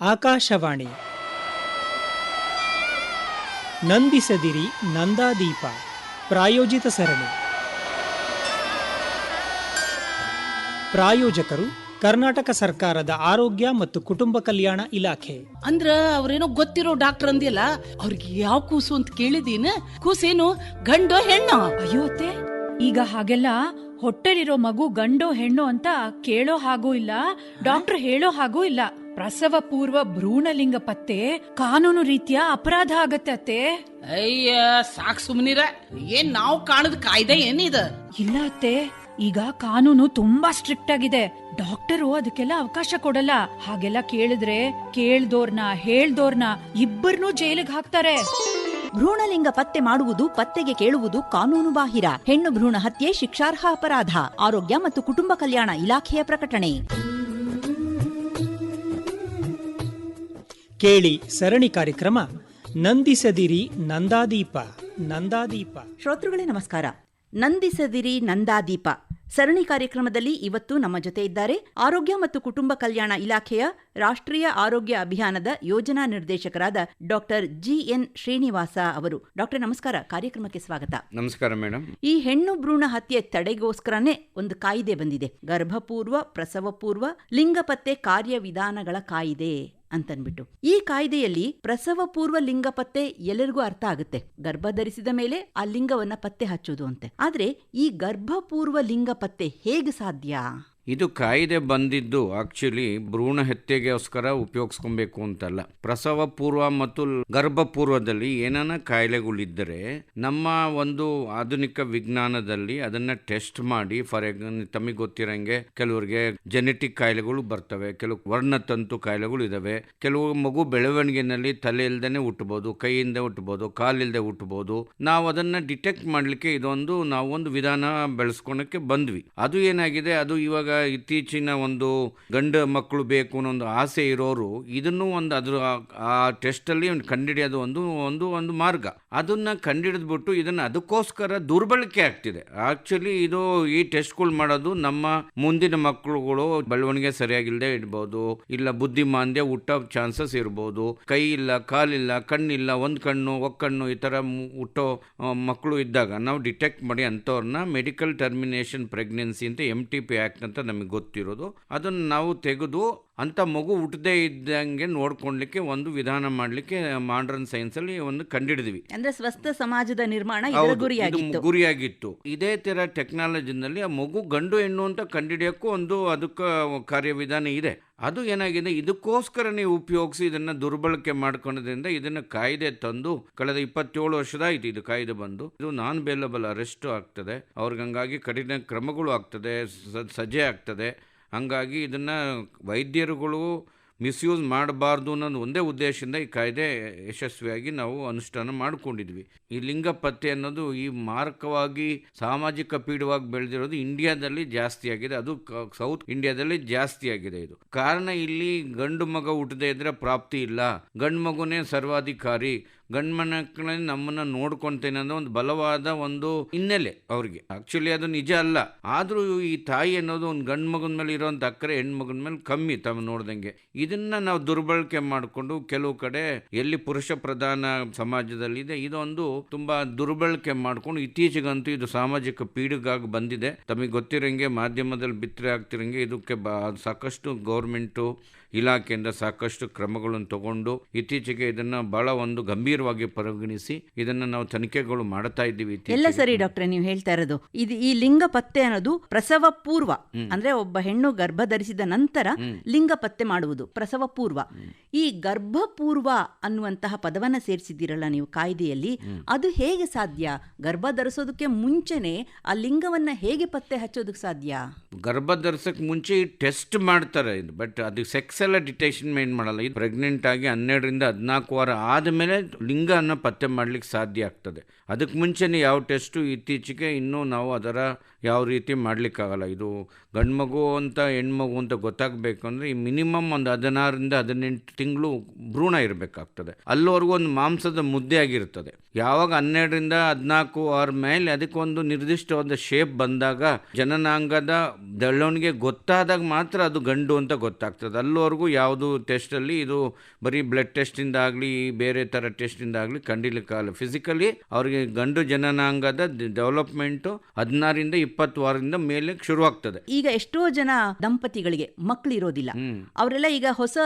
ಆಕಾಶವಾಣಿ. ನಂದಿಸದಿರಿ ನಂದಾದೀಪ. ಪ್ರಾಯೋಜಿತ ಸರಣಿ. ಪ್ರಾಯೋಜಕರು ಕರ್ನಾಟಕ ಸರ್ಕಾರದ ಆರೋಗ್ಯ ಮತ್ತು ಕುಟುಂಬ ಕಲ್ಯಾಣ ಇಲಾಖೆ. ಅಂದ್ರ ಅವ್ರೇನೋ ಗೊತ್ತಿರೋ ಡಾಕ್ಟರ್ ಅಂದಿಲ್ಲ ಅವ್ರಿಗೆ ಯಾವ ಕೂಸು ಅಂತ ಕೇಳಿದೀನ. ಕೂಸೇನು ಗಂಡೋ ಹೆಣ್ಣೋ? ಅಯ್ಯೋ ಅತ್ತೆ ಈಗ ಹಾಗೆಲ್ಲ ಹೊಟ್ಟೆಲಿರೋ ಮಗು ಗಂಡೋ ಹೆಣ್ಣೋ ಅಂತ ಕೇಳೋ ಹಾಗೂ ಇಲ್ಲ ಡಾಕ್ಟರ್ ಹೇಳೋ ಹಾಗೂ ಇಲ್ಲ. ಪ್ರಸವ ಪೂರ್ವ ಭ್ರೂಣಲಿಂಗ ಪತ್ತೆ ಕಾನೂನು ರೀತಿಯ ಅಪರಾಧ ಆಗತ್ತೆ ಅತ್ತೆ. ಅಯ್ಯ ಸಾಕ್ ಸುಮ್ನಿರ. ಏನ್ ನಾವು ಕಾಣದ ಕಾಯ್ದೆ ಏನಿದ? ಇಲ್ಲ ಅತ್ತೆ ಈಗ ಕಾನೂನು ತುಂಬಾ ಸ್ಟ್ರಿಕ್ಟ್ ಆಗಿದೆ. ಡಾಕ್ಟರು ಅದಕ್ಕೆಲ್ಲ ಅವಕಾಶ ಕೊಡಲ್ಲ. ಹಾಗೆಲ್ಲ ಕೇಳಿದ್ರೆ ಕೇಳ್ದೋರ್ನ ಹೇಳ್ದೋರ್ನ ಇಬ್ಬರನ್ನೂ ಜೈಲಿಗೆ ಹಾಕ್ತಾರೆ. ಭ್ರೂಣಲಿಂಗ ಪತ್ತೆ ಮಾಡುವುದು ಪತ್ತೆಗೆ ಕೇಳುವುದು ಕಾನೂನು ಬಾಹಿರ. ಹೆಣ್ಣು ಭ್ರೂಣ ಹತ್ಯೆ ಶಿಕ್ಷಾರ್ಹ ಅಪರಾಧ. ಆರೋಗ್ಯ ಮತ್ತು ಕುಟುಂಬ ಕಲ್ಯಾಣ ಇಲಾಖೆಯ ಪ್ರಕಟಣೆ. ಕೇಳಿ ಸರಣಿ ಕಾರ್ಯಕ್ರಮ ನಂದಿಸದಿರಿ ನಂದಾದೀಪ ನಂದಾದೀಪ. ಶ್ರೋತೃಗಳೇ ನಮಸ್ಕಾರ. ನಂದಿಸದಿರಿ ನಂದಾದೀಪ. ಸರಣಿ ಕಾರ್ಯಕ್ರಮದಲ್ಲಿ ಇವತ್ತು ನಮ್ಮ ಜೊತೆ ಇದ್ದಾರೆ ಆರೋಗ್ಯ ಮತ್ತು ಕುಟುಂಬ ಕಲ್ಯಾಣ ಇಲಾಖೆಯ ರಾಷ್ಟ್ರೀಯ ಆರೋಗ್ಯ ಅಭಿಯಾನದ ಯೋಜನಾ ನಿರ್ದೇಶಕರಾದ ಡಾಕ್ಟರ್ ಜಿಎನ್ ಶ್ರೀನಿವಾಸ ಅವರು. ಡಾಕ್ಟರ್ ನಮಸ್ಕಾರ. ಕಾರ್ಯಕ್ರಮಕ್ಕೆ ಸ್ವಾಗತ. ನಮಸ್ಕಾರ ಮೇಡಮ್ ಈ ಹೆಣ್ಣು ಭ್ರೂಣ ಹತ್ಯೆ ತಡೆಗೋಸ್ಕರನೇ ಒಂದು ಕಾಯಿದೆ ಬಂದಿದೆ. ಗರ್ಭಪೂರ್ವ ಪ್ರಸವಪೂರ್ವ ಲಿಂಗ ಪತ್ತೆ ಕಾರ್ಯವಿಧಾನಗಳ ಕಾಯಿದೆ. ಅಂತನ್ಬಿಟ್ಟು. ಈ ಕಾಯ್ದೆಯಲ್ಲಿ ಪ್ರಸವ ಪೂರ್ವ ಲಿಂಗ ಪತ್ತೆ ಎಲ್ಲರಿಗೂ ಅರ್ಥ ಆಗುತ್ತೆ. ಗರ್ಭ ಧರಿಸಿದ ಮೇಲೆ ಆ ಲಿಂಗವನ್ನ ಪತ್ತೆ ಹಚ್ಚೋದು ಅಂತೆ. ಆದ್ರೆ ಈ ಗರ್ಭಪೂರ್ವ ಲಿಂಗ ಪತ್ತೆ ಹೇಗೆ ಸಾಧ್ಯ? ಇದು ಕಾಯ್ದೆ ಬಂದಿದ್ದು ಆಕ್ಚುಲಿ ಭ್ರೂಣ ಹತ್ಯೆಗೋಸ್ಕರ ಉಪಯೋಗಿಸ್ಕೊಬೇಕು ಅಂತಲ್ಲ. ಪ್ರಸವ ಪೂರ್ವ ಮತ್ತು ಗರ್ಭ ಪೂರ್ವದಲ್ಲಿ ಏನಾನ ಕಾಯಿಲೆಗಳಿದ್ದರೆ ನಮ್ಮ ಒಂದು ಆಧುನಿಕ ವಿಜ್ಞಾನದಲ್ಲಿ ಅದನ್ನ ಟೆಸ್ಟ್ ಮಾಡಿ ಫಾರ್ ತಮಗೆ ಗೊತ್ತಿರಂಗೆ ಕೆಲವರಿಗೆ ಜೆನೆಟಿಕ್ ಕಾಯಿಲೆಗಳು ಬರ್ತವೆ, ಕೆಲವು ವರ್ಣತಂತು ಕಾಯಿಲೆಗಳು ಇದಾವೆ, ಕೆಲವು ಮಗು ಬೆಳವಣಿಗೆನಲ್ಲಿ ತಲೆ ಇಲ್ದೇನೆ ಹುಟ್ಟಬಹುದು ಕೈಯಿಂದ ಹುಟ್ಟಬಹುದು ಕಾಲಿಲ್ಲದೆ ಹುಟ್ಟಬಹುದು ನಾವು ಅದನ್ನ ಡಿಟೆಕ್ಟ್ ಮಾಡ್ಲಿಕ್ಕೆ ಇದೊಂದು ನಾವು ಒಂದು ವಿಧಾನ ಬೆಳೆಸ್ಕೊಳಕ್ಕೆ ಬಂದ್ವಿ. ಅದು ಏನಾಗಿದೆ, ಅದು ಇವಾಗ ಇತ್ತೀಚಿನ ಒಂದು ಗಂಡ ಮಕ್ಕಳು ಬೇಕು ಅನ್ನೋ ಒಂದು ಆಸೆ ಇರೋರು ಇದನ್ನು ಒಂದು ಅದರ ಆ- ಟೆಸ್ಟಲ್ಲಿ ಟೆಸ್ಟ್ ಅಲ್ಲಿ ಒಂದು ಒಂದು ಒಂದು ಒಂದು ಮಾರ್ಗ. ಅದನ್ನ ಕಂಡುಹಿಡಿದ್ಬಿಟ್ಟು ಇದನ್ನ ಅದಕ್ಕೋಸ್ಕರ ದುರ್ಬಳಕೆ ಆಗ್ತಿದೆ. ಆಕ್ಚುಲಿ ಇದು ಈ ಟೆಸ್ಟ್ಗಳು ಮಾಡೋದು ನಮ್ಮ ಮುಂದಿನ ಮಕ್ಕಳುಗಳು ಬೆಳವಣಿಗೆ ಸರಿಯಾಗಿಲ್ಲದೆ ಇಡ್ಬೋದು ಇಲ್ಲ ಬುದ್ಧಿಮಾಂದ್ಯ ಹುಟ್ಟೋ ಚಾನ್ಸಸ್ ಇರ್ಬೋದು, ಕೈ ಇಲ್ಲ ಕಾಲಿಲ್ಲ ಕಣ್ಣಿಲ್ಲ ಒಂದು ಕಣ್ಣು, ಒಕ್ಕಣ್ಣು ಈ ಥರ ಹುಟ್ಟೋ ಮಕ್ಕಳು ಇದ್ದಾಗ ನಾವು ಡಿಟೆಕ್ಟ್ ಮಾಡಿ ಅಂಥವ್ರನ್ನ ಮೆಡಿಕಲ್ ಟರ್ಮಿನೇಷನ್ ಪ್ರೆಗ್ನೆನ್ಸಿ ಅಂತ ಎಂ ಟಿ ಪಿ ಆ್ಯಕ್ಟ್ ಅಂತ ನಮಗೆ ಗೊತ್ತಿರೋದು. ಅದನ್ನು ನಾವು ತೆಗೆದು ಅಂಥ ಮಗು ಹುಟ್ಟದೇ ಇದ್ದಂಗೆ ನೋಡ್ಕೊಳ್ಲಿಕ್ಕೆ ಒಂದು ವಿಧಾನ ಮಾಡಲಿಕ್ಕೆ ಮಾಡ್ರನ್ ಸೈನ್ಸಲ್ಲಿ ಒಂದು ಕಂಡಿಡಿದ್ವಿ. ಅಂದ್ರೆ ಸ್ವಸ್ಥ ಸಮಾಜದ ನಿರ್ಮಾಣ ಗುರಿಯಾಗಿತ್ತು. ಗುರಿಯಾಗಿತ್ತು. ಇದೇ ಥರ ಟೆಕ್ನಾಲಜಿನಲ್ಲಿ ಆ ಮಗು ಗಂಡು ಹೆಣ್ಣು ಅಂತ ಕಂಡಿಡಿಯೋಕ್ಕೂ ಒಂದು ಅದಕ್ಕೆ ಕಾರ್ಯವಿಧಾನ ಇದೆ. ಅದು ಏನಾಗಿದೆ? ಇದಕ್ಕೋಸ್ಕರ ನೀವು ಉಪಯೋಗಿಸಿ ಇದನ್ನು ದುರ್ಬಳಕೆ ಮಾಡ್ಕೊಳ್ಳೋದ್ರಿಂದ ಇದನ್ನು ಕಾಯ್ದೆ ತಂದು ಕಳೆದ ಇಪ್ಪತ್ತೇಳು ವರ್ಷದ ಆಯ್ತು ಇದು ಕಾಯ್ದೆ ಬಂದು. ಇದು ನಾನ್ ಬೇಲಬಲ್ ಅರೆಸ್ಟು ಆಗ್ತದೆ. ಅವ್ರಿಗೆ ಹಂಗಾಗಿ ಕಠಿಣ ಕ್ರಮಗಳು ಆಗ್ತದೆ ಸಜೆ ಆಗ್ತದೆ. ಹಂಗಾಗಿ ಇದನ್ನು ವೈದ್ಯರುಗಳು ಮಿಸ್ಯೂಸ್ ಮಾಡಬಾರ್ದು ಅನ್ನೋದು ಒಂದೇ ಉದ್ದೇಶದಿಂದ ಈ ಕಾಯ್ದೆ ಯಶಸ್ವಿಯಾಗಿ ನಾವು ಅನುಷ್ಠಾನ ಮಾಡಿಕೊಂಡಿದ್ವಿ. ಈ ಲಿಂಗ ಪತ್ತೆ ಅನ್ನೋದು ಈ ಮಾರಕವಾಗಿ ಸಾಮಾಜಿಕ ಪೀಡವಾಗಿ ಬೆಳೆದಿರೋದು ಇಂಡಿಯಾದಲ್ಲಿ ಜಾಸ್ತಿ ಆಗಿದೆ. ಅದು ಸೌತ್ ಇಂಡಿಯಾದಲ್ಲಿ ಜಾಸ್ತಿ ಆಗಿದೆ ಇದು. ಕಾರಣ ಇಲ್ಲಿ ಗಂಡು ಮಗ ಹುಟ್ಟದೇ ಇದ್ರೆ ಪ್ರಾಪ್ತಿ ಇಲ್ಲ. ಗಂಡು ಮಗುನೇ ಸರ್ವಾಧಿಕಾರಿ. ಗಂಡು ಮಕ್ಕಳನ್ನ ನಮ್ಮನ್ನ ನೋಡ್ಕೊಂತೇನೆ ಅನ್ನೋ ಒಂದು ಬಲವಾದ ಒಂದು ಹಿನ್ನೆಲೆ ಅವ್ರಿಗೆ. ಆಕ್ಚುಲಿ ಅದು ನಿಜ ಅಲ್ಲ. ಆದರೂ ಈ ತಾಯಿ ಅನ್ನೋದು ಒಂದು ಗಂಡು ಮಗನ ಮೇಲೆ ಇರೋಂಥ ಅಕ್ಕರೆ ಹೆಣ್ಮಗನ ಮೇಲೆ ಕಮ್ಮಿ ತಮ್ಮ ನೋಡ್ದಂಗೆ. ಇದನ್ನ ನಾವು ದುರ್ಬಳಕೆ ಮಾಡಿಕೊಂಡು ಕೆಲವು ಕಡೆ ಎಲ್ಲಿ ಪುರುಷ ಪ್ರಧಾನ ಸಮಾಜದಲ್ಲಿದೆ, ಇದೊಂದು ತುಂಬಾ ದುರ್ಬಳಕೆ ಮಾಡ್ಕೊಂಡು ಇತ್ತೀಚೆಗಂತೂ ಇದು ಸಾಮಾಜಿಕ ಪೀಡಿಗಾಗಿ ಬಂದಿದೆ. ತಮಗೆ ಗೊತ್ತಿರಂಗೆ ಮಾಧ್ಯಮದಲ್ಲಿ ಬಿತ್ತರೆ ಆಗ್ತಿರಂಗೆ ಇದಕ್ಕೆ ಬಾ ಸಾಕಷ್ಟು ಗೌರ್ಮೆಂಟು ಇಲಾಖೆಯಿಂದ ಸಾಕಷ್ಟು ಕ್ರಮಗಳನ್ನು ತಗೊಂಡು ಇತ್ತೀಚೆಗೆ ಇದನ್ನ ಬಹಳ ಒಂದು ಗಂಭೀರವಾಗಿ ಪರಿಗಣಿಸಿ ಇದನ್ನ ನಾವು ತನಿಖೆಗಳು ಮಾಡ್ತಾ ಇದ್ದೀವಿ ಎಲ್ಲ. ಸರಿ ಡಾಕ್ಟರ್ ನೀವು ಹೇಳ್ತಾ ಇರೋದು. ಇದು ಈ ಲಿಂಗ ಪತ್ತೆ ಅನ್ನೋದು ಪ್ರಸವ ಪೂರ್ವ ಅಂದ್ರೆ ಒಬ್ಬ ಹೆಣ್ಣು ಗರ್ಭ ಧರಿಸಿದ ನಂತರ ಲಿಂಗ ಪತ್ತೆ ಮಾಡುವುದು ಪ್ರಸವ ಪೂರ್ವ. ಈ ಗರ್ಭಪೂರ್ವ ಅನ್ನುವಂತಹ ಪದವನ್ನ ಸೇರಿಸಿದ್ದೀರಲ್ಲ ನೀವು ಕಾಯ್ದೆಯಲ್ಲಿ ಅದು ಹೇಗೆ ಸಾಧ್ಯ? ಗರ್ಭ ಧರಿಸೋದಕ್ಕೆ ಮುಂಚೆನೆ ಆ ಲಿಂಗವನ್ನ ಹೇಗೆ ಪತ್ತೆ ಹಚ್ಚೋದಕ್ಕೆ ಸಾಧ್ಯ? ಗರ್ಭ ಧರಿಸಕ್ ಮುಂಚೆ ಟೆಸ್ಟ್ ಮಾಡ್ತಾರೆ ಬಟ್ ಅದು ಸೆಕ್ಸ್ ಎಲ್ಲ ಡಿಟೆಕ್ಷನ್ ಮೇನ್ ಮಾಡಲ್ಲ. ಇದು ಪ್ರೆಗ್ನೆಂಟ್ ಆಗಿ ಹನ್ನೆರಡರಿಂದ ಹದಿನಾಲ್ಕು ವಾರ ಆದಮೇಲೆ ಲಿಂಗನ ಪತ್ತೆ ಮಾಡ್ಲಿಕ್ಕೆ ಸಾಧ್ಯ ಆಗ್ತದೆ. ಅದಕ್ಕೆ ಮುಂಚೆನೇ ಯಾವ ಟೆಸ್ಟು ಇತ್ತೀಚೆಗೆ ಇನ್ನೂ ನಾವು ಅದರ ಯಾವ ರೀತಿ ಮಾಡಲಿಕ್ಕಾಗಲ್ಲ. ಇದು ಗಂಡು ಮಗು ಅಂತ ಹೆಣ್ಮಗು ಅಂತ ಗೊತ್ತಾಗಬೇಕು ಅಂದರೆ ಈ ಮಿನಿಮಮ್ ಒಂದು ಹದಿನಾರರಿಂದ ಹದಿನೆಂಟು ತಿಂಗಳು ಭ್ರೂಣ ಇರಬೇಕಾಗ್ತದೆ. ಅಲ್ಲಿವರೆಗೂ ಒಂದು ಮಾಂಸದ ಮುದ್ದೆ ಆಗಿರ್ತದೆ. ಯಾವಾಗ ಹನ್ನೆರಡರಿಂದ ಹದಿನಾಲ್ಕು ವಾರ ಮೇಲೆ ಅದಕ್ಕೊಂದು ನಿರ್ದಿಷ್ಟವಾದ ಶೇಪ್ ಬಂದಾಗ ಜನನಾಂಗದ ಬೆಳವಣಿಗೆ ಗೊತ್ತಾದಾಗ ಮಾತ್ರ ಅದು ಗಂಡು ಅಂತ ಗೊತ್ತಾಗ್ತದೆ. ಅಲ್ಲಿವರೆಗೂ ಯಾವುದು ಟೆಸ್ಟಲ್ಲಿ ಇದು ಬರೀ ಬ್ಲಡ್ ಟೆಸ್ಟಿಂದಾಗಲಿ ಬೇರೆ ಥರ ಟೆಸ್ಟಿಂದಾಗಲಿ ಕಂಡಿಲಿಕ್ಕಾಗಲ್ಲ ಫಿಸಿಕಲಿ ಅವರಿಗೆ ಗಂಡು ಜನನಾಂಗದ ಡೆವಲಪ್ಮೆಂಟ್ ಹದಿನಾರಿಂದ ಇಪ್ಪತ್ತು ವಾರದಿಂದ ಮೇಲೆ ಶುರುವಾಗ್ತದೆ. ಈಗ ಎಷ್ಟೋ ಜನ ದಂಪತಿಗಳಿಗೆ ಮಕ್ಕಳು ಇರೋದಿಲ್ಲ ಅವರೆಲ್ಲ ಈಗ ಹೊಸ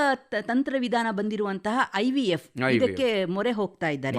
ತಂತ್ರ ವಿಧಾನ ಬಂದಿರುವಂತಹ ಐ ವಿ ಎಫ್ ಇದಕ್ಕೆ ಮೊರೆ ಹೋಗ್ತಾ ಇದ್ದಾರೆ.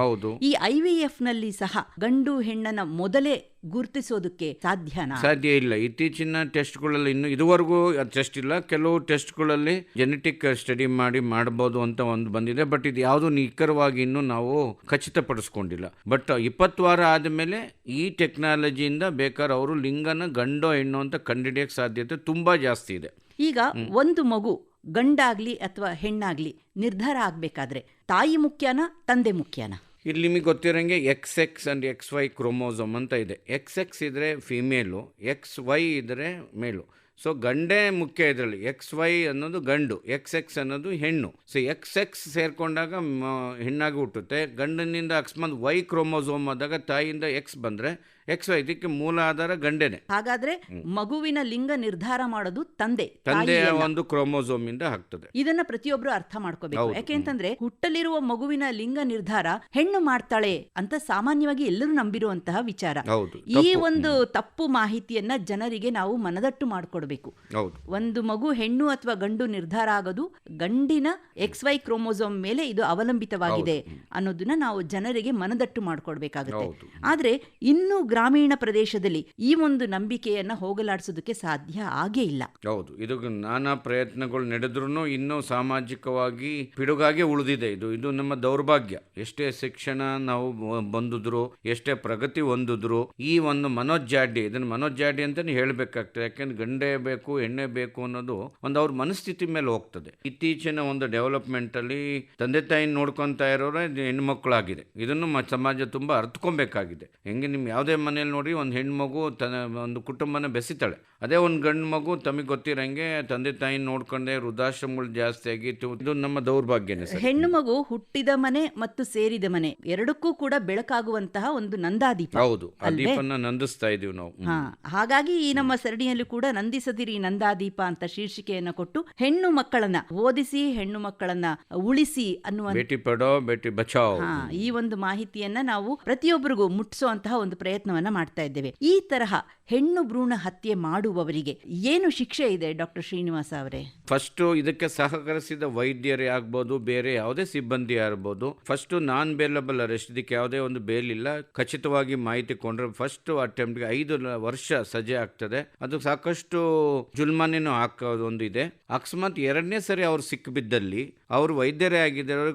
ಈ ಐ ವಿ ಎಫ್ನಲ್ಲಿ ಸಹ ಗಂಡು ಹೆಣ್ಣನ ಮೊದಲೇ ಗುರುತಿಸೋದಕ್ಕೆ ಸಾಧ್ಯನಾ? ಸಾಧ್ಯ ಇಲ್ಲ. ಇತ್ತೀಚಿನ ಟೆಸ್ಟ್ಗಳಲ್ಲಿ ಇನ್ನು ಇದುವರೆಗೂ ಟೆಸ್ಟ್ ಇಲ್ಲ. ಕೆಲವು ಟೆಸ್ಟ್ಗಳಲ್ಲಿ ಜೆನೆಟಿಕ್ ಸ್ಟಡಿ ಮಾಡಿ ಮಾಡಬಹುದು ಅಂತ ಒಂದು ಬಂದಿದೆ. ಬಟ್ ಇದು ಯಾವುದು ನಿಖರವಾಗಿ ಇನ್ನು ನಾವು ಖಚಿತಪಡಿಸ್ಕೊಂಡಿಲ್ಲ. ಬಟ್ ಇಪ್ಪತ್ತು ವಾರ ಆದಮೇಲೆ ಈ ಟೆಕ್ನಾಲಜಿಯಿಂದ ಬೇಕಾದ್ರೆ ಅವರು ಲಿಂಗನ ಗಂಡೋ ಹೆಣ್ಣು ಅಂತ ಕಂಡುಹಿಡಿಯೋಕ್ಕೆ ಸಾಧ್ಯತೆ ತುಂಬ ಜಾಸ್ತಿ ಇದೆ. ಈಗ ಒಂದು ಮಗು ಗಂಡಾಗ್ಲಿ ಅಥವಾ ಹೆಣ್ಣಾಗ್ಲಿ ನಿರ್ಧಾರ ಆಗಬೇಕಾದ್ರೆ ತಾಯಿ ಮುಖ್ಯನಾ ತಂದೆ ಮುಖ್ಯನಾ? ಇಲ್ಲಿ ನಿಮಗೆ ಗೊತ್ತಿರೋಂಗೆ X X and X Y chromosome ಅಂತ ಇದೆ. ಎಕ್ಸ್ ಎಕ್ಸ್ ಇದ್ದರೆ ಫಿಮೇಲು ಎಕ್ಸ್ ವೈ ಇದ್ದರೆ ಮೇಲು ಸೊ ಗಂಡೇ ಮುಖ್ಯ ಇದರಲ್ಲಿ. ಎಕ್ಸ್ ವೈ ಅನ್ನೋದು ಗಂಡು. ಎಕ್ಸ್ ಎಕ್ಸ್ ಅನ್ನೋದು ಹೆಣ್ಣು. ಸೊ ಎಕ್ಸ್ ಎಕ್ಸ್ ಸೇರಿಕೊಂಡಾಗ ಹೆಣ್ಣಾಗಿ ಹುಟ್ಟುತ್ತೆ. ಗಂಡನಿಂದ ಅಕಸ್ಮಾತ್ ವೈ ಕ್ರೋಮೋಸೋಮ್ ಆದಾಗ ತಾಯಿಯಿಂದ ಎಕ್ಸ್ ಬಂದರೆ ಎಕ್ಸ್ ವೈ ಇದಕ್ಕೆ ಮೂಲ ಆಧಾರ ಗಂಡೇನೆ. ಹಾಗಾದ್ರೆ ಮಗುವಿನ ಲಿಂಗ ನಿರ್ಧಾರ ಮಾಡೋದು ತಂದೆ ತಂದೆಯ ಒಂದು ಕ್ರೋಮೋಸೋಮ್ ಇಂದ ಆಗ್ತದೆ ಇದನ್ನ ಪ್ರತಿಯೊಬ್ರು ಅರ್ಥ ಮಾಡ್ಕೋಬೇಕು. ಯಾಕೆಂತಂದ್ರೆ ಹುಟ್ಟಲಿರುವ ಮಗುವಿನ ಲಿಂಗ ನಿರ್ಧಾರ ಹೆಣ್ಣು ಮಾಡ್ತಾಳೆ ಅಂತ ಸಾಮಾನ್ಯವಾಗಿ ಎಲ್ಲರೂ ನಂಬಿರುವಂತಹ ವಿಚಾರ. ಈ ಒಂದು ತಪ್ಪು ಮಾಹಿತಿಯನ್ನ ಜನರಿಗೆ ನಾವು ಮನದಟ್ಟು ಮಾಡಿಕೊಡ್ಬೇಕು. ಹೌದು. ಒಂದು ಮಗು ಹೆಣ್ಣು ಅಥವಾ ಗಂಡು ನಿರ್ಧಾರ ಆಗೋದು ಗಂಡಿನ ಎಕ್ಸ್ ವೈ ಕ್ರೋಮೋಸೋಮ್ ಮೇಲೆ ಇದು ಅವಲಂಬಿತವಾಗಿದೆ ಅನ್ನೋದನ್ನ ನಾವು ಜನರಿಗೆ ಮನದಟ್ಟು ಮಾಡಿಕೊಡ್ಬೇಕಾಗುತ್ತೆ. ಆದ್ರೆ ಇನ್ನು ಗ್ರಾಮೀಣ ಪ್ರದೇಶದಲ್ಲಿ ಈ ಒಂದು ನಂಬಿಕೆಯನ್ನ ಹೋಗಲಾಡಿಸೋದಕ್ಕೆ ಸಾಧ್ಯ ಆಗೇ ಇಲ್ಲ. ಹೌದು. ಇದು ನಾನಾ ಪ್ರಯತ್ನಗಳು ನಡೆದ್ರೂ ಇನ್ನೂ ಸಾಮಾಜಿಕವಾಗಿ ಪಿಡುಗಾಗೆ ಉಳಿದಿದೆ. ಇದು ಇದು ನಮ್ಮ ದೌರ್ಭಾಗ್ಯ. ಎಷ್ಟೇ ಶಿಕ್ಷಣ ನಾವು ಬಂದಿದ್ರು ಎಷ್ಟೇ ಪ್ರಗತಿ ಹೊಂದಿದ್ರು ಈ ಒಂದು ಮನೋಜಾಡ್ಯ ಇದನ್ನು ಮನೋಜಾಡ್ಯ ಅಂತಾನೆ ಹೇಳ್ಬೇಕಾಗ್ತದೆ. ಯಾಕೆಂದ್ರೆ ಗಂಡೇ ಬೇಕು ಎಣ್ಣೆ ಬೇಕು ಅನ್ನೋದು ಒಂದು ಅವ್ರ ಮನಸ್ಥಿತಿ ಮೇಲೆ ಹೋಗ್ತದೆ. ಇತ್ತೀಚಿನ ಒಂದು ಡೆವಲಪ್ಮೆಂಟ್ ಅಲ್ಲಿ ತಂದೆ ತಾಯಿ ನೋಡ್ಕೊತಾ ಇರೋರೆ ಹೆಣ್ಮಕ್ಳಾಗಿದೆ. ಇದನ್ನು ಸಮಾಜ ತುಂಬಾ ಅರ್ಥಕೊಬೇಕಾಗಿದೆ ಹೆಂಗೆ ನಿಮ್ ಯಾವುದೇ ಮನೇಲಿ ನೋಡಿ ಒಂದು ಹೆಣ್ಮಗು ತನ್ನ ಒಂದು ಕುಟುಂಬನ ಬೆಸಿತಾಳೆ. ಅದೇ ಒಂದು ಗಂಡು ಮಗು ತಮಗೆ ಗೊತ್ತಿರಂಗೆ ತಂದೆ ತಾಯಿ ನೋಡ್ಕೊಂಡೆ ವೃದ್ಧಾಶ್ರಮಗಳು ಜಾಸ್ತಿ ಆಗಿತ್ತು ಇದು ನಮ್ಮ ದೌರ್ಭಾಗ್ಯನೇ ಸರ್. ಹೆಣ್ಣು ಮಗು ಹುಟ್ಟಿದ ಮನೆ ಮತ್ತು ಸೇರಿದ ಮನೆ ಎರಡಕ್ಕೂ ಕೂಡ ಬೆಳಕಾಗುವಂತಹ ಒಂದು ನಂದಾದೀಪ. ಹೌದು. ಆ? ದೀಪನ ನಂದಿಸ್ತಾ ಇದೀವಿ ನಾವು. ಹಾಗಾಗಿ ಈ ನಮ್ಮ ಸರಣಿಯಲ್ಲಿ ಕೂಡ ನಂದಿಸದಿರಿ ನಂದಾದೀಪ ಅಂತ ಶೀರ್ಷಿಕೆಯನ್ನ ಕೊಟ್ಟು ಹೆಣ್ಣು ಮಕ್ಕಳನ್ನ ಓದಿಸಿ ಹೆಣ್ಣು ಮಕ್ಕಳನ್ನ ಉಳಿಸಿ ಅನ್ನುವ ಈ ಒಂದು ಮಾಹಿತಿಯನ್ನ ನಾವು ಪ್ರತಿಯೊಬ್ಬರಿಗೂ ಮುಟ್ಟಿಸುವಂತಹ ಒಂದು ಪ್ರಯತ್ನವನ್ನ ಮಾಡ್ತಾ ಇದ್ದೇವೆ. ಈ ತರಹ ಹೆಣ್ಣು ಭ್ರೂಣ ಹತ್ಯೆ ಮಾಡುವವರಿಗೆ ಏನು ಶಿಕ್ಷೆ ಇದೆ ಡಾಕ್ಟರ್ ಶ್ರೀನಿವಾಸ ಅವರೇ? ಫಸ್ಟ್ ಇದಕ್ಕೆ ಸಹಕರಿಸಿದ ವೈದ್ಯರೇ ಆಗ್ಬೋದು ಬೇರೆ ಯಾವುದೇ ಸಿಬ್ಬಂದಿ ಆಗ್ಬೋದು. ಫಸ್ಟ್ ನಾನ್ ಬೇಲಬಲ್ ಅರೆಸ್ಟ್ ಇದಕ್ಕೆ ಯಾವುದೇ ಒಂದು ಬೇಲ್ ಇಲ್ಲ. ಖಚಿತವಾಗಿ ಮಾಹಿತಿ ಕೊಂಡ್ರೆ ಫಸ್ಟ್ ಅಟೆಂಪ್ಟ್ಗೆ ಐದು ವರ್ಷ ಸಜೆ ಆಗ್ತದೆ. ಅದು ಸಾಕಷ್ಟು ಜುಲ್ಮಾನೇನು ಹಾಕೋದು ಒಂದು ಇದೆ ಅಕಸ್ಮಾತ್ ಎರಡನೇ ಸರಿ ಅವ್ರು ಸಿಕ್ಕಿಬಿದ್ದಲ್ಲಿ ಅವರು ವೈದ್ಯರೇ ಆಗಿದ್ದಾರೆ.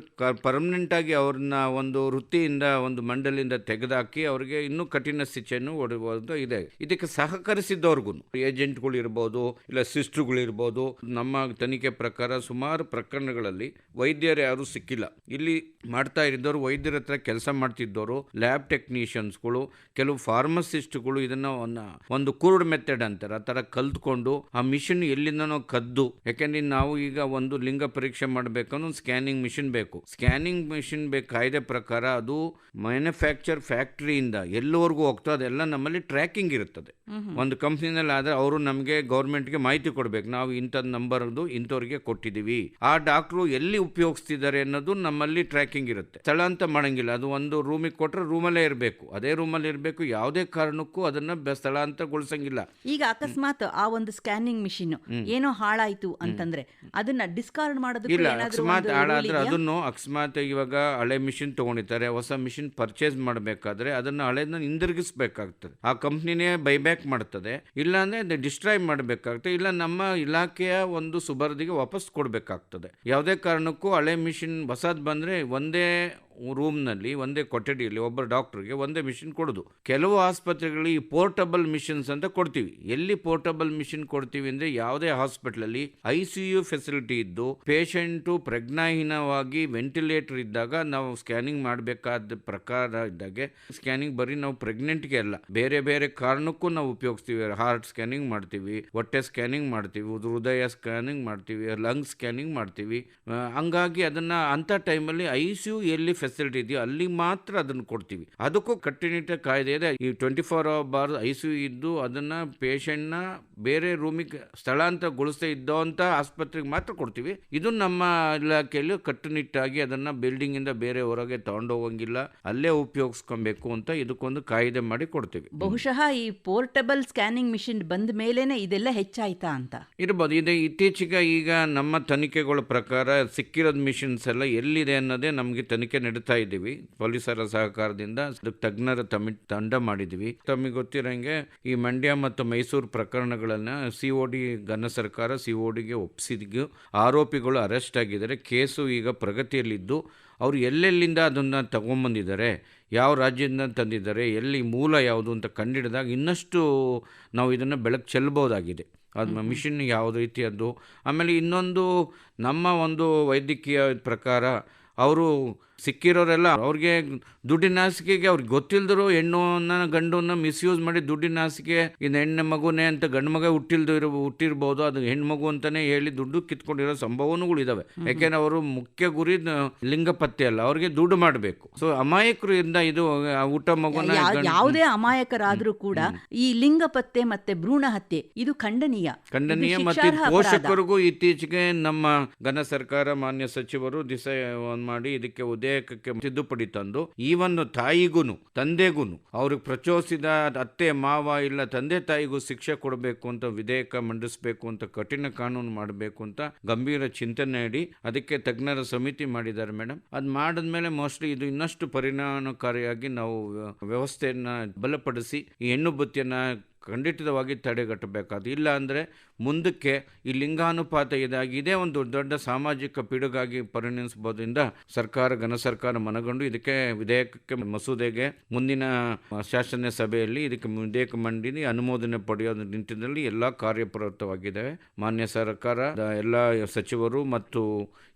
ಪರ್ಮನೆಂಟ್ ಆಗಿ ಅವ್ರನ್ನ ಒಂದು ವೃತ್ತಿಯಿಂದ, ಒಂದು ಮಂಡಲಿಯಿಂದ ತೆಗೆದಾಕಿ ಅವರಿಗೆ ಇನ್ನೂ ಕಠಿಣ ಶಿಕ್ಷೆಯನ್ನು ಹೊಡೆಯುವುದು ಇದೆ. ಇದಕ್ಕೆ ಸಹಕರಿಸಿದ್ದವ್ರಿಗೂ ಏಜೆಂಟ್ಗಳು ಇರ್ಬೋದು, ಇಲ್ಲ ಸಿಸ್ಟರ್ಗಳು ಇರ್ಬೋದು, ನಮ್ಮ ತನಿಖೆ ಪ್ರಕಾರ ಸುಮಾರು ಪ್ರಕರಣಗಳಲ್ಲಿ ವೈದ್ಯರು ಯಾರು ಸಿಕ್ಕಿಲ್ಲ. ಇಲ್ಲಿ ಮಾಡ್ತಾ ಇದ್ದವರು ವೈದ್ಯರ ಹತ್ರ ಕೆಲಸ ಮಾಡ್ತಿದ್ದವರು ಲ್ಯಾಬ್ ಟೆಕ್ನಿಷಿಯನ್ಸ್ಗಳು, ಕೆಲವು ಫಾರ್ಮಸಿಸ್ಟ್ಗಳು ಇದನ್ನ ಒಂದು ಒಂದು ಕುರುಡ್ ಮೆಥಡ್ ಅಂತಾರೆ. ಆ ಥರ ಕಲ್ತ್ಕೊಂಡು ಆ ಮಿಷಿನ್ ಎಲ್ಲಿಂದನೋ ಕದ್ದು. ಯಾಕೆಂದ್ರೆ ನಾವು ಈಗ ಒಂದು ಲಿಂಗ ಪರೀಕ್ಷೆ ಮಾಡಬೇಕಂದ್ರೆ ಒಂದು ಸ್ಕ್ಯಾನಿಂಗ್ ಮಿಷಿನ್ ಬೇಕು. ಸ್ಕ್ಯಾನಿಂಗ್ ಮಿಷಿನ್ ಬೇಕು ಕಾಯ್ದೆ ಪ್ರಕಾರ ಅದು ಮ್ಯಾನುಫ್ಯಾಕ್ಚರ್ ಫ್ಯಾಕ್ಟ್ರಿಯಿಂದ ಎಲ್ಲವರೆಗೂ ಹೋಗ್ತದೆ. ಅದೆಲ್ಲ ನಮ್ಮಲ್ಲಿ ಟ್ರ್ಯಾಕಿಂಗ್ ಇರುತ್ತದೆ. ಒಂದು ಕಂಪ್ನಿನಲ್ಲಿ ಆದರೆ ಅವರು ನಮಗೆ ಗೌರ್ಮೆಂಟ್ಗೆ ಮಾಹಿತಿ ಕೊಡಬೇಕು. ನಾವು ಇಂಥದ್ದು ನಂಬರ್ದು ಇಂಥವ್ರಿಗೆ ಕೊಟ್ಟಿದ್ದೀವಿ. ಆ ಡಾಕ್ಟ್ರು ಎಲ್ಲಿ ಉಪಯೋಗಿಸ್ತಿದ್ದಾರೆ ಅನ್ನೋದು ನಮ್ಮಲ್ಲಿ ಟ್ರ್ಯಾಕಿಂಗ್ ಇರುತ್ತೆ. ಸ್ಥಳ ಅಂತ ಮಾಡಂಗಿಲ್ಲ. ಅದು ಒಂದು ರೂಮಿಗೆ ಕೊಟ್ಟರೆ ರೂಮಲ್ಲೇ ಇರಬೇಕು. ಅದೇ ರೂಮಲ್ಲಿ ಇರಬೇಕು. ಯಾವುದೇ ಕಾರಣಕ್ಕೂ ಅದನ್ನ ಅಂತ ಸ್ಥಳಾಂತರಗೊಳಿಸಂಗಿಲ್ಲ ಈಗ ಅಕಸ್ಮಾತ್ ಆ ಒಂದು ಸ್ಕ್ಯಾನಿಂಗ್ ಮಿಷಿನ್ ಏನೋ ಹಾಳಾಯ್ತು ಅಂತಂದ್ರೆ ಅದನ್ನ ಡಿಸ್ಕಾರ್ಡ್ ಮಾಡೋದಕ್ಕೆ ಅಕಸ್ಮಾತ್ ಹಾಳಾದ್ರೆ? ಅದನ್ನು ಅಕಸ್ಮಾತ್ ಇವಾಗ ಹಳೆ ಮಿಷಿನ್ ತಗೊಂಡಿದ್ದಾರೆ ಹೊಸ ಮಿಷಿನ್ ಪರ್ಚೇಸ್ ಮಾಡಬೇಕಾದ್ರೆ ಅದನ್ನ ಹಳೆದನ್ನ ಹಿಂದಿರುಗಿಸ್ಬೇಕಾಗ್ತದೆ. ಆ ಕಂಪ್ನಿನೇ ಬೈಬ್ಯಾಕ್ ಮಾಡ್ತದೆ ಇಲ್ಲಾಂದ್ರೆ ಅಂದ್ರೆ ಡಿಸ್ಟ್ರಾಯ್ ಮಾಡಬೇಕಾಗ್ತದೆ ಇಲ್ಲ ನಮ್ಮ ಇಲಾಖೆಯ ಒಂದು ಸುಬರ್ದಿಗೆ ವಾಪಸ್ ಕೊಡಬೇಕಾಗ್ತದೆ. ಯಾವುದೇ ಕಾರಣಕ್ಕೂ ಹಳೆ ಮಿಷಿನ್ ಹೊಸದ್ ಬಂದ್ರೆ ಒಂದೇ ರೂಮ್ನಲ್ಲಿ ಒಂದೇ ಕೊಠಡಿಯಲ್ಲಿ ಒಬ್ಬ ಡಾಕ್ಟರ್ಗೆ ಒಂದೇ ಮಿಷಿನ್ ಕೊಡೋದು. ಕೆಲವು ಆಸ್ಪತ್ರೆಗಳಲ್ಲಿ ಈ ಪೋರ್ಟಬಲ್ ಮಿಷಿನ್ಸ್ ಅಂತ ಕೊಡ್ತೀವಿ. ಎಲ್ಲಿ ಪೋರ್ಟಬಲ್ ಮಿಷಿನ್ ಕೊಡ್ತೀವಿ ಅಂದರೆ ಯಾವುದೇ ಹಾಸ್ಪಿಟ್ಲಲ್ಲಿ ಐ ಸಿ ಯು ಫೆಸಿಲಿಟಿ ಇದ್ದು ಪೇಷಂಟು ಪ್ರಜ್ಞಾಹೀನವಾಗಿ ವೆಂಟಿಲೇಟರ್ ಇದ್ದಾಗ ನಾವು ಸ್ಕ್ಯಾನಿಂಗ್ ಮಾಡಬೇಕಾದ ಪ್ರಕಾರ ಇದ್ದಾಗೆ ಸ್ಕ್ಯಾನಿಂಗ್ ಬರೀ ನಾವು ಪ್ರೆಗ್ನೆಂಟ್ಗೆ ಅಲ್ಲ, ಬೇರೆ ಬೇರೆ ಕಾರಣಕ್ಕೂ ನಾವು ಉಪಯೋಗಿಸ್ತೀವಿ. ಹಾರ್ಟ್ ಸ್ಕ್ಯಾನಿಂಗ್ ಮಾಡ್ತೀವಿ, ಹೊಟ್ಟೆ ಸ್ಕ್ಯಾನಿಂಗ್ ಮಾಡ್ತೀವಿ, ಹೃದಯ ಸ್ಕ್ಯಾನಿಂಗ್ ಮಾಡ್ತೀವಿ ಲಂಗ್ ಸ್ಕ್ಯಾನಿಂಗ್ ಮಾಡ್ತೀವಿ. ಹಂಗಾಗಿ ಅದನ್ನು ಅಂಥ ಟೈಮಲ್ಲಿ ಐ ಸಿ ಯು ಎಲ್ಲಿ ಫೆಸಿಲಿಟಿ ಇದೆಯೋ ಅಲ್ಲಿ ಮಾತ್ರ ಅದನ್ನು ಕೊಡ್ತೀವಿ. ಅದಕ್ಕೂ ಕಟ್ಟುನಿಟ್ಟ ಕಾಯ್ದೆ ಇದೆ. ಈ ಟ್ವೆಂಟಿ ಫೋರ್ ಅವರ್ ಬಾರ್ ಐ ಸಿ ಯು ಇದ್ದು ಅದನ್ನು ಪೇಷಂಟ್ನ ಬೇರೆ ರೂಮಿಗೆ ಸ್ಥಳಾಂತರಗೊಳಿಸದೇ ಅಂತ ಆಸ್ಪತ್ರೆಗೆ ಮಾತ್ರ ಕೊಡ್ತೀವಿ. ಇದು ನಮ್ಮ ಇಲಾಖೆಯಲ್ಲಿ ಕಟ್ಟುನಿಟ್ಟಾಗಿ ಅದನ್ನು ಬಿಲ್ಡಿಂಗಿಂದ ಬೇರೆ ಹೊರಗೆ ತಗೊಂಡೋಗಂಗಿಲ್ಲ. ಅಲ್ಲೇ ಉಪಯೋಗಿಸ್ಕೊಬೇಕು ಅಂತ ಇದಕ್ಕೊಂದು ಕಾಯ್ದೆ ಮಾಡಿ ಕೊಡ್ತೀವಿ. ಬಹುಶಃ ಈ ಪೋರ್ಟಬಲ್ ಸ್ಕ್ಯಾನಿಂಗ್ ಮಿಷಿನ್ ಬಂದ ಮೇಲೇನೆ ಇದೆಲ್ಲ ಹೆಚ್ಚಾಯ್ತಾ ಅಂತ. ಇರ್ಬೋದು. ಇದು ಇತ್ತೀಚೆಗೆ ಈಗ ನಮ್ಮ ತನಿಖೆಗಳ ಪ್ರಕಾರ ಸಿಕ್ಕಿರೋದು ಮಿಷಿನ್ಸ್ ಎಲ್ಲ ಎಲ್ಲಿದೆ ಅನ್ನೋದೇ ನಮಗೆ ತನಿಖೆ ನಡೀತಾ ಇದ್ದೀವಿ. ಪೊಲೀಸರ ಸಹಕಾರದಿಂದ ತಜ್ಞರ ತಮಿ, ತಂಡ ಮಾಡಿದ್ದೀವಿ. ತಮಗೆ ಗೊತ್ತಿರೋಂಗೆ ಈ ಮಂಡ್ಯ ಮತ್ತು ಮೈಸೂರು ಪ್ರಕರಣಗಳನ್ನು ಸಿ ಒ ಡಿ ಘನ ಸರ್ಕಾರ ಸಿ ಒ ಡಿಗೆ ಒಪ್ಪಿಸಿದ್ದು ಆರೋಪಿಗಳು ಅರೆಸ್ಟ್ ಆಗಿದ್ದಾರೆ. ಕೇಸು ಈಗ ಪ್ರಗತಿಯಲ್ಲಿದ್ದು, ಅವರು ಎಲ್ಲೆಲ್ಲಿಂದ ಅದನ್ನು ತಗೊಂಬಂದಿದ್ದಾರೆ? ಯಾವ ರಾಜ್ಯದಿಂದ ತಂದಿದ್ದಾರೆ? ಎಲ್ಲಿ ಮೂಲ ಯಾವುದು ಅಂತ ಕಂಡಿಡಿದಾಗ ಇನ್ನಷ್ಟು ನಾವು ಇದನ್ನು ಬೆಳಕು ಚೆಲ್ಲಬಹುದಾಗಿದೆ ಅದು ಮಿಷಿನ್ ಯಾವ ರೀತಿಯದ್ದು. ಆಮೇಲೆ ಇನ್ನೊಂದು ನಮ್ಮ ಒಂದು ವೈದ್ಯಕೀಯ ಪ್ರಕಾರ, ಅವರು ಸಿಕ್ಕಿರೋರೆಲ್ಲ ಅವ್ರಿಗೆ ದುಡ್ಡಿನ ಆಸಿಕೆಗೆ ಅವ್ರಿಗೆ ಗೊತ್ತಿಲ್ದರು ಹೆಣ್ಣುನ ಗಂಡನ್ನ ಮಿಸ್ಯೂಸ್ ಮಾಡಿ ದುಡ್ಡಿನ ಆಸಿಕೆ ಇದು ಹೆಣ್ಣು ಮಗುನೇ ಅಂತ ಗಂಡು ಮಗ ಹುಟ್ಟಿಲ್ದು ಇರೋ ಹುಟ್ಟಿರ್ಬೋದು ಅದು ಹೆಣ್ಣು ಮಗು ಅಂತಾನೆ ಹೇಳಿ ದುಡ್ಡು ಕಿತ್ಕೊಂಡಿರೋ ಸಂಭವನಗಳು ಇದಾವೆ. ಯಾಕೆಂದ್ರೆ ಅವರು ಮುಖ್ಯ ಗುರಿ ಲಿಂಗ ಪತ್ತೆ ಅಲ್ಲ ಅವ್ರಿಗೆ ದುಡ್ಡು ಮಾಡಬೇಕು. ಸೊ ಅಮಾಯಕರಿಂದ ಇದು ಊಟ ಮಗುನ ಯಾವುದೇ ಅಮಾಯಕರಾದ್ರೂ ಕೂಡ ಈ ಲಿಂಗ ಪತ್ತೆ ಮತ್ತೆ ಭ್ರೂಣ ಹತ್ಯೆ ಇದು ಖಂಡನೀಯ. ಖಂಡನೀಯ ಮತ್ತೆ. ಪೋಷಕರಿಗೂ ಇತ್ತೀಚೆಗೆ ನಮ್ಮ ಘನ ಸರ್ಕಾರ ಮಾನ್ಯ ಸಚಿವರು ದಿಸ ಮಾಡಿ ಇದಕ್ಕೆ ಉದಯಕಕ್ಕೆ ತಿದ್ದುಪಡಿ ತಂದು, ಈವನ್ನು ತಾಯಿಗೂನು, ತಂದೆಗೂನು, ಅವ್ರಿಗೆ ಪ್ರಚೋದಿಸಿದ ಅತ್ತೆ, ಮಾವ ಇಲ್ಲ ತಂದೆ ತಾಯಿಗೂ ಶಿಕ್ಷೆ ಕೊಡಬೇಕು ಅಂತ ವಿಧೇಯಕ ಮಂಡಿಸಬೇಕು ಅಂತ ಕಠಿಣ ಕಾನೂನು ಮಾಡಬೇಕು ಅಂತ ಗಂಭೀರ ಚಿಂತನೆ ಅಡಿ ಅದಕ್ಕೆ ತಜ್ಞರ ಸಮಿತಿ ಮಾಡಿದ್ದಾರೆ ಮೇಡಮ್ ಅದು ಮಾಡಿದ್ಮೇಲೆ ಮೋಸ್ಟ್ಲಿ ಇದು ಇನ್ನಷ್ಟು ಪರಿಣಾಮಕಾರಿಯಾಗಿ ನಾವು ವ್ಯವಸ್ಥೆಯನ್ನ ಬಲಪಡಿಸಿ, ಈ ಹೆಣ್ಣು ಬುತ್ತಿಯನ್ನು ಖಂಡಿತವಾಗಿ ತಡೆಗಟ್ಟಬೇಕಾದ ಇಲ್ಲ ಅಂದರೆ ಮುಂದಕ್ಕೆ ಈ ಲಿಂಗಾನುಪಾತ ಇದಾಗಿ ಇದೇ ಒಂದು ದೊಡ್ಡ ಸಾಮಾಜಿಕ ಪಿಡುಗಾಗಿ ಪರಿಣಮಿಸಬಹುದರಿಂದ ಸರ್ಕಾರ, ಘನ ಸರ್ಕಾರ ಮನಗೊಂಡು ಇದಕ್ಕೆ ವಿಧೇಯಕಕ್ಕೆ ಮಸೂದೆಗೆ ಮುಂದಿನ ಶಾಸನ ಸಭೆಯಲ್ಲಿ ಇದಕ್ಕೆ ವಿಧೇಯಕ ಮಂಡಿನಿ ಅನುಮೋದನೆ ಪಡೆಯೋ ನಿಟ್ಟಿನಲ್ಲಿ ಎಲ್ಲ ಕಾರ್ಯಪ್ರವೃತ್ತವಾಗಿದ್ದಾವೆ ಮಾನ್ಯ ಸರ್ಕಾರ ಎಲ್ಲ ಸಚಿವರು ಮತ್ತು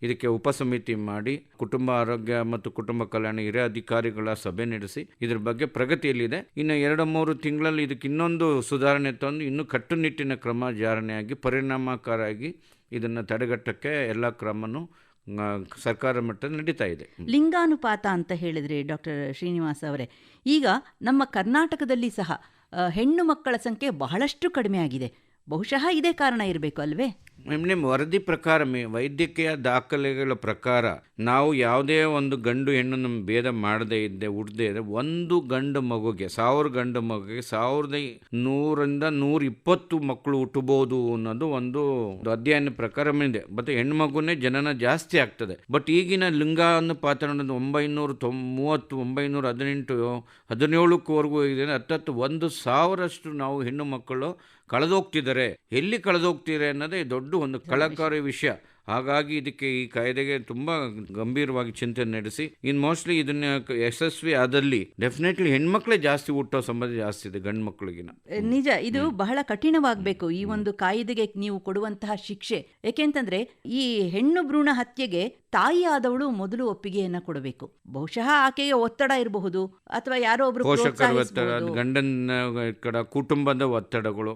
ಇದಕ್ಕೆ ಉಪಸಮಿತಿ ಮಾಡಿ ಕುಟುಂಬ ಆರೋಗ್ಯ ಮತ್ತು ಕುಟುಂಬ ಕಲ್ಯಾಣ ಹಿರಿಯ ಅಧಿಕಾರಿಗಳ ಸಭೆ ನಡೆಸಿ ಇದ್ರ ಬಗ್ಗೆ ಪ್ರಗತಿಯಲ್ಲಿದೆ. ಇನ್ನು ಎರಡು, ಮೂರು ತಿಂಗಳಲ್ಲಿ ಇದಕ್ಕೆ ಇನ್ನೊಂದು ಸುಧಾರಣೆ ತಂದು ಇನ್ನೂ ಕಟ್ಟುನಿಟ್ಟಿನ ಕ್ರಮ ಜಾರಣೆಯಾಗಿ ಪರಿಣಾಮಕಾರಿಯಾಗಿ ಇದನ್ನು ತಡೆಗಟ್ಟಕ್ಕೆ ಎಲ್ಲ ಕ್ರಮನೂ ಸರ್ಕಾರ ಮಟ್ಟದಲ್ಲಿ ನಡೀತಾ ಇದೆ. ಲಿಂಗಾನುಪಾತ ಅಂತ ಹೇಳಿದ್ರೆ ಡಾಕ್ಟರ್ ಶ್ರೀನಿವಾಸ್ ಅವರೇ. ಈಗ ನಮ್ಮ ಕರ್ನಾಟಕದಲ್ಲಿ ಸಹ ಹೆಣ್ಣು ಮಕ್ಕಳ ಸಂಖ್ಯೆ ಬಹಳಷ್ಟು ಕಡಿಮೆ ಆಗಿದೆ. ಬಹುಶಃ ಇದೇ ಕಾರಣ ಇರಬೇಕು ಅಲ್ವೇ? ನಿಮ್ಮ ವರದಿ ಪ್ರಕಾರ ಮೇ ವೈದ್ಯಕೀಯ ದಾಖಲೆಗಳ ಪ್ರಕಾರ ನಾವು ಯಾವುದೇ ಒಂದು ಗಂಡು ಹೆಣ್ಣು ನಮ್ಮ ಭೇದ ಮಾಡದೇ ಇದ್ದೆ ಹುಡ್ದೇ ಇದ್ದರೆ ಒಂದು ಗಂಡು ಮಗುಗೆ, ಸಾವಿರ ಗಂಡು ಮಗುಗೆ ಸಾವಿರದ ನೂರಿಂದ ನೂರ ಇಪ್ಪತ್ತು ಮಕ್ಕಳು ಹುಟ್ಟಬಹುದು ಅನ್ನೋದು ಒಂದು ಅಧ್ಯಯನ ಪ್ರಕಾರ ಇದೆ. ಮತ್ತು ಹೆಣ್ಮಗುನೇ ಜನನ ಜಾಸ್ತಿ ಆಗ್ತದೆ. ಬಟ್ ಈಗಿನ ಲಿಂಗ ಅನ್ನೋದು ಒಂಬೈನೂರ ತೊಂ ಮೂವತ್ತು, ಒಂಬೈನೂರ ಹದಿನೆಂಟು, ಹದಿನೇಳಕ್ಕವರೆಗೂ ಇದೆ. ಹತ್ತತ್ತು, ಒಂದು ಸಾವಿರಷ್ಟು ನಾವು ಹೆಣ್ಣು ಮಕ್ಕಳು ಕಳೆದೋಗ್ತಿದ್ದಾರೆ. ಎಲ್ಲಿ ಕಳೆದೋಗ್ತಿದ್ದಾರೆ ಅನ್ನೋದೇ ದೊಡ್ಡ ಒಂದು ಕಳಕಾರಿ ವಿಷಯ. ಹಾಗಾಗಿ ಇದಕ್ಕೆ ಈ ಕಾಯ್ದೆಗೆ ತುಂಬಾ ಗಂಭೀರವಾಗಿ ಚಿಂತನೆ ನಡೆಸಿ. ಇನ್ ಮೋಸ್ಟ್ಲಿ ಇದನ್ನ ಯಶಸ್ವಿ ಆದಲ್ಲಿ ಡೆಫಿನೆಟ್ಲಿ ಹೆಣ್ಮಕ್ಳೇ ಜಾಸ್ತಿ ಹುಟ್ಟೋ ಸಂಬಂಧ ಜಾಸ್ತಿ ಇದೆ ಗಂಡ್ ಮಕ್ಕಳಿಗಿನ ನಿಜ ಇದು ಬಹಳ ಕಠಿಣವಾಗಬೇಕು ಈ ಒಂದು ಕಾಯ್ದೆಗೆ ನೀವು ಕೊಡುವಂತಹ ಶಿಕ್ಷೆ. ಏಕೆಂತಂದ್ರೆ ಈ ಹೆಣ್ಣು ಭ್ರೂಣ ಹತ್ಯೆಗೆ ತಾಯಿ ಆದವಳು ಮೊದಲು ಒಪ್ಪಿಗೆಯನ್ನ ಕೊಡಬೇಕು. ಬಹುಶಃ ಆಕೆಗೆ ಒತ್ತಡ ಇರಬಹುದು ಅಥವಾ ಯಾರೋ ಒಬ್ರು ಗಂಡನ ಕಡ ಕುಟುಂಬದ ಒತ್ತಡಗಳು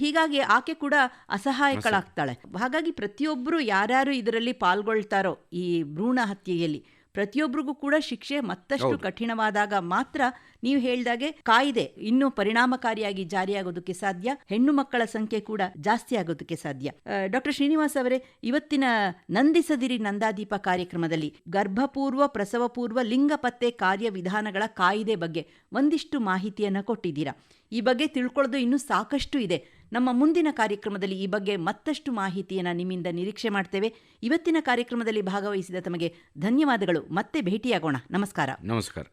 ಹೀಗಾಗಿ ಆಕೆ ಕೂಡ ಅಸಹಾಯಕಳಾಗ್ತಾಳೆ. ಹಾಗಾಗಿ ಪ್ರತಿಯೊಬ್ಬರು ಯಾರ್ಯಾರು ಇದರಲ್ಲಿ ಪಾಲ್ಗೊಳ್ತಾರೋ ಈ ಭ್ರೂಣ ಹತ್ಯೆಯಲ್ಲಿ ಪ್ರತಿಯೊಬ್ಬರಿಗೂ ಕೂಡ ಶಿಕ್ಷೆ ಮತ್ತಷ್ಟು ಕಠಿಣವಾದಾಗ ಮಾತ್ರ ನೀವು ಹೇಳಿದಾಗೆ ಕಾಯ್ದೆ ಇನ್ನೂ ಪರಿಣಾಮಕಾರಿಯಾಗಿ ಜಾರಿಯಾಗೋದಕ್ಕೆ ಸಾಧ್ಯ ಹೆಣ್ಣು ಮಕ್ಕಳ ಸಂಖ್ಯೆ ಕೂಡ ಜಾಸ್ತಿ ಆಗೋದಕ್ಕೆ ಸಾಧ್ಯ. ಡಾಕ್ಟರ್ ಶ್ರೀನಿವಾಸ್ ಅವರೇ ಇವತ್ತಿನ ನಂದಿಸದಿರಿ ನಂದಾದೀಪ ಕಾರ್ಯಕ್ರಮದಲ್ಲಿ ಗರ್ಭಪೂರ್ವ ಪ್ರಸವಪೂರ್ವ ಲಿಂಗ ಪತ್ತೆ ಕಾರ್ಯವಿಧಾನಗಳ ಕಾಯ್ದೆ ಬಗ್ಗೆ ಒಂದಿಷ್ಟು ಮಾಹಿತಿಯನ್ನು ಕೊಟ್ಟಿದ್ದೀರಾ. ಈ ಬಗ್ಗೆ ತಿಳ್ಕೊಳ್ಳೋದು ಇನ್ನೂ ಸಾಕಷ್ಟು ಇದೆ. ನಮ್ಮ ಮುಂದಿನ ಕಾರ್ಯಕ್ರಮದಲ್ಲಿ ಈ ಬಗ್ಗೆ ಮತ್ತಷ್ಟು ಮಾಹಿತಿಯನ್ನು ನಿಮ್ಮಿಂದ ನಿರೀಕ್ಷೆ ಮಾಡ್ತೇವೆ. ಇವತ್ತಿನ ಕಾರ್ಯಕ್ರಮದಲ್ಲಿ ಭಾಗವಹಿಸಿದ ತಮಗೆ ಧನ್ಯವಾದಗಳು. ಮತ್ತೆ ಭೇಟಿಯಾಗೋಣ. ನಮಸ್ಕಾರ. ನಮಸ್ಕಾರ.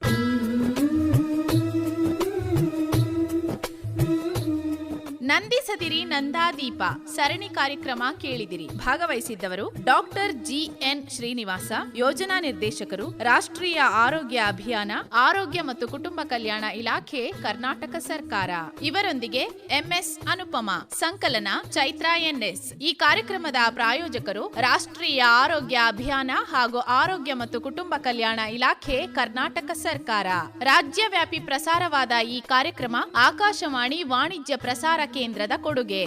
ನಂದಿಸದಿರಿ ನಂದಾದೀಪ ಸರಣಿ ಕಾರ್ಯಕ್ರಮ ಕೇಳಿದಿರಿ. ಭಾಗವಹಿಸಿದ್ದವರು ಡಾಕ್ಟರ್ ಜಿಎನ್ ಶ್ರೀನಿವಾಸ, ಯೋಜನಾ ನಿರ್ದೇಶಕರು, ರಾಷ್ಟ್ರೀಯ ಆರೋಗ್ಯ ಅಭಿಯಾನ, ಆರೋಗ್ಯ ಮತ್ತು ಕುಟುಂಬ ಕಲ್ಯಾಣ ಇಲಾಖೆ, ಕರ್ನಾಟಕ ಸರ್ಕಾರ. ಇವರೊಂದಿಗೆ ಎಂಎಸ್ ಅನುಪಮ, ಸಂಕಲನ, ಚೈತ್ರ ಎನ್ಎಸ್ ಈ ಕಾರ್ಯಕ್ರಮದ ಪ್ರಾಯೋಜಕರು ರಾಷ್ಟ್ರೀಯ ಆರೋಗ್ಯ ಅಭಿಯಾನ ಹಾಗೂ ಆರೋಗ್ಯ ಮತ್ತು ಕುಟುಂಬ ಕಲ್ಯಾಣ ಇಲಾಖೆ, ಕರ್ನಾಟಕ ಸರ್ಕಾರ. ರಾಜ್ಯವ್ಯಾಪಿ ಪ್ರಸಾರವಾದ ಈ ಕಾರ್ಯಕ್ರಮ ಆಕಾಶವಾಣಿ ವಾಣಿಜ್ಯ ಪ್ರಸಾರ ಕೇಂದ್ರದ ಕೊಡುಗೆ.